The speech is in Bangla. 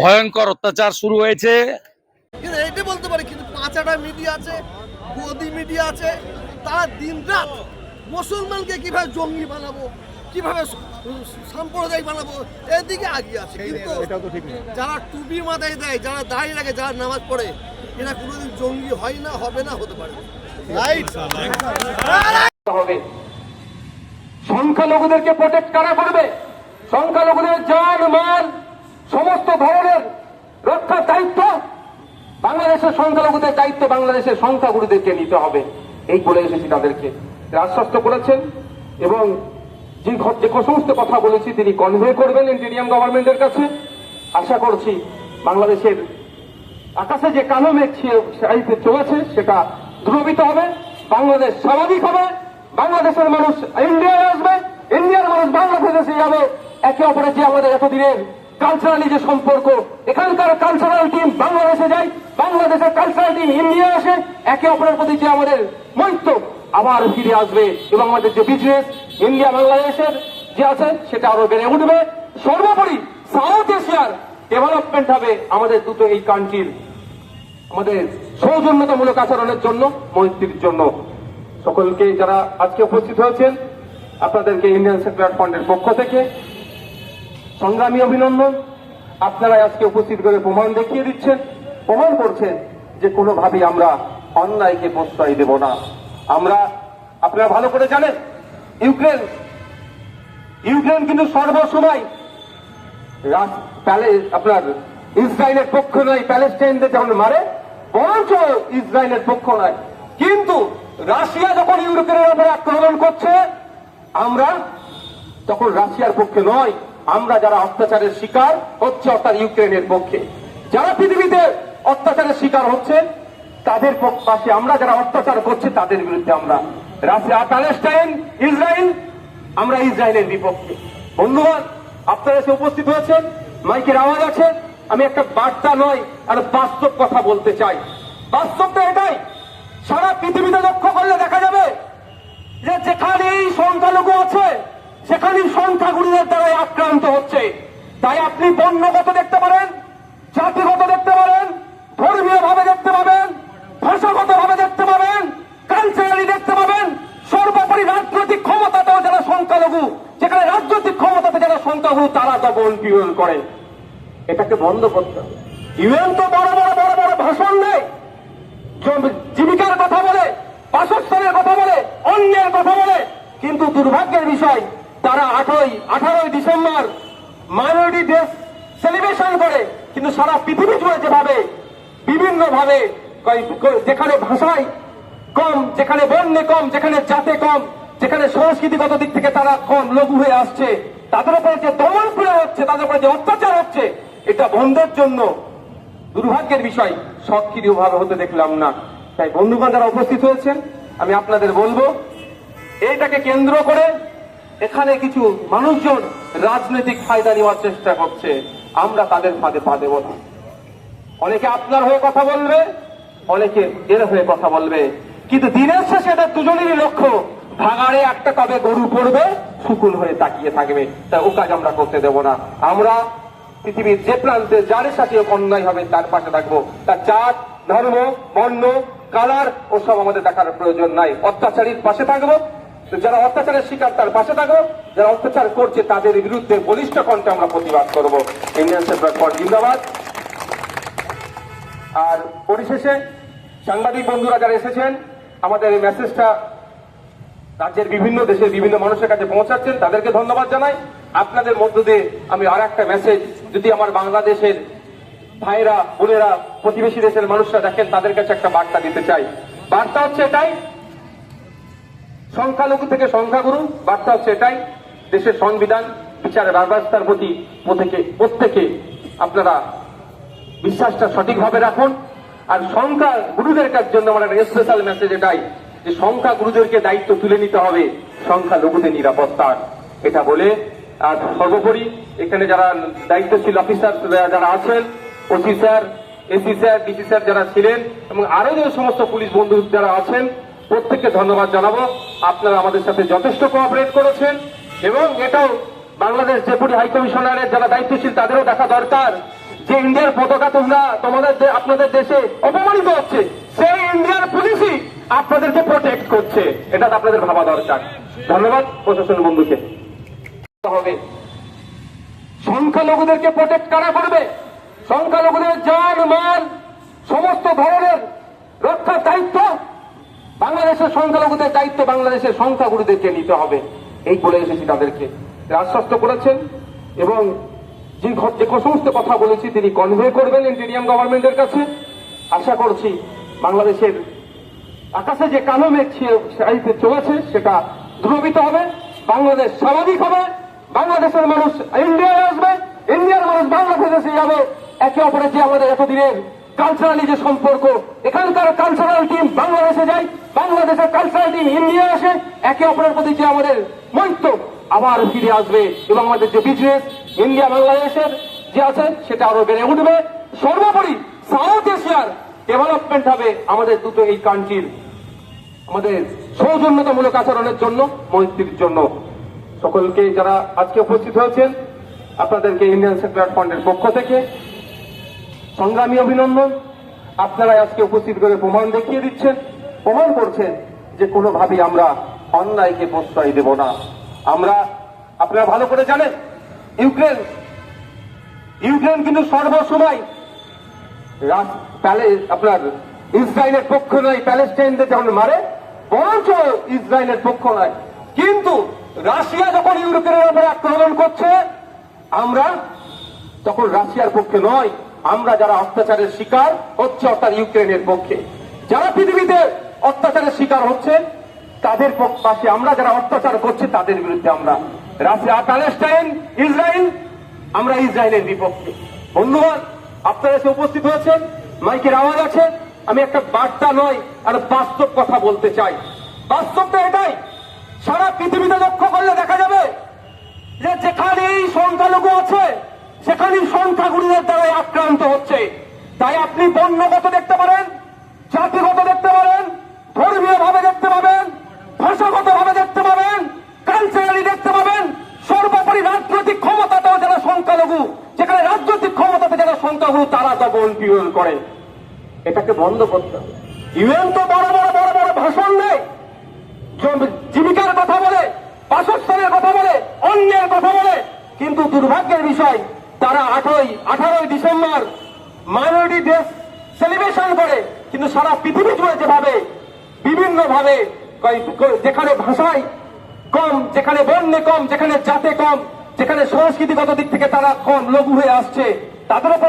ভয়ঙ্কর অত্যাচার শুরু হয়েছে। কিন্তু এইটা বলতে পারি কিন্তু পাঁচাটা মিডিয়া আছে গদি মিডিয়া আছে তারা দিনরাত মুসলমানকে কীভাবে জঙ্গি বানাবো কীভাবে সাম্প্রদায়িক বানাবো এদিকে আগিয়ে আছে। কিন্তু যারা টুপি মাথায় দেয় যারা দাঁড়িয়ে রাখে যারা নামাজ পড়ে এরা কোনোদিন জঙ্গি হয় না হবে না হতে পারে। হবে। সংখ্যালঘুদেরকে প্রোটেক্ট কারা করবে? সংখ্যালঘুদের জান মাল সমস্ত ধরনের রক্ষার দায়িত্ব বাংলাদেশের সংখ্যালঘুদের দায়িত্ব বাংলাদেশের সংখ্যাগুরুদেরকে নিতে হবে। এই বলে এসেছি তাদেরকে। আশ্বস্ত করেছেন এবং যে যে সমস্ত কথা বলেছি তিনি কনভে করবেন ইন্ডিয়ান গভর্নমেন্টের কাছে। আশা করছি বাংলাদেশের আকাশে যে কালো মেঘ সাহিত্যে চলেছে, সেটা ধ্রুবিত হবে, বাংলাদেশ স্বাভাবিক হবে, বাংলাদেশের মানুষ ইন্ডিয়ায় আসবে, ইন্ডিয়ার মানুষ বাংলাদেশে যাবে। একে অপরের যে আমাদের এতদিনের কালচারালি যে সম্পর্ক, এখানকার কালচারাল টিম বাংলাদেশে যায়। বাংলাদেশের কালচারাল টিম ইন্ডিয়া আসে, একে অপরের প্রতি যে আমাদের মৈত্র আবার ফিরে আসবে। এবং আমাদের যে বিজনেস ইন্ডিয়া বাংলাদেশের যে আছে, সেটা আরও বেড়ে উঠবে। সর্বোপরি সাউথ এশিয়ার ডেভেলপমেন্ট হবে আমাদের দুটো এই কান্ট্রির আমাদের সৌজন্যতামূলক আচরণের জন্য, মৈত্রীর জন্য। সকলকে যারা আজকে উপস্থিত হয়েছেন, আপনাদেরকে ইন্ডিয়ান সেকুলার ফান্ডের পক্ষ থেকে সংগ্রামী অভিনন্দন। আপনারা আজকে উপস্থিত করে প্রমাণ দেখিয়ে দিচ্ছেন। প্রমাণ করছেন যে কোনোভাবেই আমরা অন্যায়কে প্রশ্রয় দেব না। আমরা, আপনারা ভালো করে জানেন, ইউক্রেন ইউক্রেন কিন্তু সর্বসময় আপনার ইসরায়েলের পক্ষ নয়, প্যালেস্টাইনদের যখন মারে, বরঞ্চ ইসরায়েলের পক্ষ নয়। কিন্তু রাশিয়া যখন ইউরোপের উপরে আক্রমণ করছে, আমরা তখন রাশিয়ার পক্ষে নয়, আমরা যারা অত্যাচারের শিকার হচ্ছে অর্থাৎ ইউক্রেনের পক্ষে। যারা পৃথিবীতে অত্যাচারের শিকার হচ্ছে তাদের পাশে আমরা, যারা অত্যাচার করছে তাদের বিরুদ্ধে আমরা। রাশিয়া, প্যালেস্টাইন ইসরায়েল আমরা ইসরায়েলের বিপক্ষে। বন্ধুগণ, আপনারা এসে উপস্থিত হয়েছেন, মাইকের আওয়াজ আছে। আমি একটা বার্তা নয়, আর বাস্তব কথা বলতে চাই। বাস্তবটা এটাই, সারা পৃথিবীতে লক্ষ্য করলে দেখা যাবে যে যেখানে এই সংখ্যালঘু আছে সেখানেই সংখ্যাগুরুদের দ্বারাই আক্রান্ত হচ্ছে। তাই আপনি বর্ণগত দেখতে পারেন জাতিগত দেখতে পারেন ধর্মীয় ভাবে দেখতে পাবেন ভাষাগত ভাবে দেখতে পাবেন কালচারালি দেখতে পাবেন সর্বোপরি রাজনৈতিক ক্ষমতাতেও যারা সংখ্যালঘু যেখানে রাজনৈতিক ক্ষমতাতে যারা সংখ্যাগুরু তারা দমন পীড়ন করে। এটাকে বন্ধ করতে হবে। ইউএন তো বড় বড় বড় বড় ভাষণ দেয়। জীবিকার কথা বলে, বাসস্থানের কথা বলে, অন্যের কথা বলে। কিন্তু দুর্ভাগ্যের বিষয়, তারা আঠারোই আঠারোই ডিসেম্বর মাইনরিটি ডে সেলিব্রেশন করে। কিন্তু সারা পৃথিবী জুড়ে যেভাবে বিভিন্ন ভাবে যেখানে ভাষায় কম, যেখানে বর্ণে কম, যেখানে জাতে কম, যেখানে সংস্কৃতিগত দিক থেকে তারা কম, লঘু হয়ে আসছে। তাদের উপরে যে দমন পীড়ন হচ্ছে, তাদের উপরে যে অত্যাচার হচ্ছে, এটা বন্ধের জন্য দুর্ভাগ্যের বিষয়। সক্রিয়ভাবে হতে দেখলাম না। তাই বন্ধুগণ যারা উপস্থিত হয়েছেন, আমি আপনাদের বলব এইটাকে কেন্দ্র করে এখানে কিছু মানুষজন রাজনৈতিক ফায়দা নেওয়ার চেষ্টা করছে। আমরা তাদের ফাঁদে পা দেব না। অনেকে আপনার হয়ে কথা বলবে, অনেকে এর হয়ে কথা বলবে। কিন্তু দিনের শেষে এদের দুজনেরই লক্ষ্য ভাগাড়ে একটা কবে গরু পড়বে শুকুন হয়ে তাকিয়ে থাকবে। তা ও কাজ আমরা করতে দেব না। আমরা পৃথিবীর যে প্রান্তে যার সাথে অন্যায় হবে, তার পাশে থাকব। তার জাত ধর্ম, বর্ণ, কালার, ওসব আমাদের দেখার প্রয়োজন নাই। অত্যাচারীর পাশে থাকব। যারা অত্যাচারের শিকার, তার পাশে থাকব। যারা অত্যাচার করছে, তাদের বিরুদ্ধে বলিষ্ঠ কণ্ঠে আমরা প্রতিবাদ করব। ইন্ডিয়ান সেন্ট্রাল ফর জিন্দাবাদ। আর পরিশেষে সাংবাদিক বন্ধুরা যারা এসেছেন, আমাদের এই মেসেজটা রাজ্যের বিভিন্ন দেশের বিভিন্ন মানুষের কাছে পৌঁছাচ্ছেন, তাদেরকে ধন্যবাদ জানাই। আপনাদের মধ্য দিয়ে আমি আর একটা মেসেজ যদি আমার বাংলাদেশের ভাইরা, বোনেরা, প্রতিবেশী দেশের মানুষরা দেখেন, তাদের কাছে একটা বার্তা দিতে চাই। বার্তা হচ্ছে এটাই, সংখ্যালঘু থেকে সংখ্যাগুরু, বার্তা হচ্ছে এটাই, দেশের সংবিধান বিচারের ব্যবস্থার প্রতি প্রত্যেকে আপনারা বিশ্বাসটা সঠিকভাবে রাখুন। আর সংখ্যা গুরুদের কাছ জন্য আমার একটা স্পেশাল মেসেজ এটাই যে সংখ্যা গুরুদেরকে দায়িত্ব তুলে নিতে হবে সংখ্যা লঘুদের নিরাপত্তার। এটা বলে আর সর্বোপরি এখানে যারা দায়িত্বশীল অফিসার যারা আছেন, OC sir, AC sir, DC sir যারা ছিলেন এবং আরও যে সমস্ত পুলিশ বন্ধু যারা আছেন, প্রত্যেককে ধন্যবাদ জানাব। আপনারা আমাদের সাথে যথেষ্ট কোঅপারেট করেছেন এবং এটাও বাংলাদেশ ডেপুটি হাই কমিশনারের যারা দায়িত্বশীল তাদেরও দেখা দরকার যে ইন্ডিয়ার পতাকা তোমরা তোমাদের আপনাদের দেশে অপমানিত হচ্ছে। সেই ইন্ডিয়ার পুলিশই আপনাদেরকে প্রোটেক্ট করছে। এটা আপনাদের ভাবা দরকার। ধন্যবাদ প্রশাসন বন্ধুকে। হবে। সংখ্যালঘুদেরকে প্রোটেক্ট কারা করবে? সংখ্যালঘুদের জান, মাল, সমস্ত ধরনের রক্ষার দায়িত্ব বাংলাদেশের সংখ্যালঘুদের দায়িত্ব, বাংলাদেশের সংখ্যাগুরুদেরকে নিতে হবে। এই বলে এসেছি তাদেরকে। আশ্বস্ত করেছেন এবং যে যে সমস্ত কথা বলেছি তিনি কনভে করবেন ইন্টেরিয়াম গভর্নমেন্টের কাছে। আশা করছি বাংলাদেশের আকাশে যে কালো মেঘ ছাইতে চলেছে, সেটা ধ্রুবিত হবে, বাংলাদেশ স্বাভাবিক হবে, বাংলাদেশের মানুষ ইন্ডিয়ায় আসবে, ইন্ডিয়ার মানুষ বাংলাদেশে যাবে। একে অপরের যে আমাদের এতদিনের কালচারালি যে সম্পর্ক, এখানকার কালচারাল টিম বাংলাদেশে যায়, বাংলাদেশের কালচারাল টিম ইন্ডিয়া আসে, একে অপরের প্রতি যে আমাদের মৈত্র আবার ফিরে আসবে। এবং আমাদের যে বিজনেস ইন্ডিয়া বাংলাদেশের যে আছে, সেটা আরও বেড়ে উঠবে। সর্বোপরি সাউথ ডেভেলপমেন্ট হবে আমাদের দুটো এই কান্ট্রির আমাদের সৌজন্যতামূলক আচরণের জন্য মৈত্রীর জন্য। সকলকে যারা আজকে উপস্থিত হয়েছেন, আপনাদেরকে ইন্ডিয়ান সেকুলার ফান্ডের পক্ষ থেকে সংগ্রামী অভিনন্দন। আপনারা আজকে উপস্থিত করে প্রমাণ দেখিয়ে দিচ্ছেন, প্রমাণ করছেন যে কোনোভাবেই আমরা অন্যায়কে প্রশ্রয় দেব না। আমরা, আপনারা ভালো করে জানেন, ইউক্রেন ইউক্রেন কিন্তু সর্বসময় আপনার ইসরায়েলের পক্ষ নয় প্যালেস্টাইনদের যখন মারে, বরঞ্চ ইসরায়েলের পক্ষ নয় কিন্তু রাশিয়া যখন ইউরোপের উপরে আক্রমণ করছে, আমরা তখন রাশিয়ার পক্ষে নয় আমরা যারা অত্যাচারের শিকার হচ্ছে অর্থাৎ ইউক্রেনের পক্ষে। যারা পৃথিবীতে অত্যাচারের শিকার হচ্ছে, তাদের পাশে আমরা যারা অত্যাচার করছে, তাদের বিরুদ্ধে আমরা। রাশিয়া, প্যালেস্টাইন, ইসরায়েল, আমরা ইসরায়েলের বিপক্ষে। বন্ধুগণ আপনারা উপস্থিত হয়েছেন, মাইকের আওয়াজ আছে, আমি একটা বার্তা নয়, আর বাস্তব কথা বলতে চাই। বাস্তবটা এটাই, সারা পৃথিবীতে লক্ষ্য করলে দেখা যাবে যে যেখানেই সংখ্যালঘু আছে, সেখানেই সংখ্যাগুরুদের দ্বারাই আক্রান্ত হচ্ছে। তাই আপনি বর্ণগত দেখতে পারেন জাতিগত দেখতে পারেন ধর্মীয় ভাবে দেখতে পাবেন ভাষাগত ভাবে দেখতে পাবেন কালচারালি দেখতে পাবেন সর্বোপরি রাজনৈতিক ক্ষমতাতেও যারা সংখ্যালঘু যেখানে রাজনৈতিক ক্ষমতাতে যারা সংখ্যালঘু তারা দমন করে? এটাকে বন্ধ করতে ইউএন তো বড় বড় বড় বড় ভাষণ দেয়। জীবিকার কথা বলে, বাসস্থানের কথা বলে, অন্যের কথা বলে। কিন্তু দুর্ভাগ্যের বিষয়, তারা আঠারোই আঠারোই ডিসেম্বর মাইনরিটি ডে সেলিব্রেশন করে। কিন্তু সারা পৃথিবী জুড়ে যেভাবে বিভিন্ন ভাবে যেখানে ভাষায় কম, যেখানে বর্ণে কম, যেখানে জাতে কম, যেখানে সংস্কৃতিগত দিক থেকে তারা কম, লঘু হয়ে আসছে তাদের উপর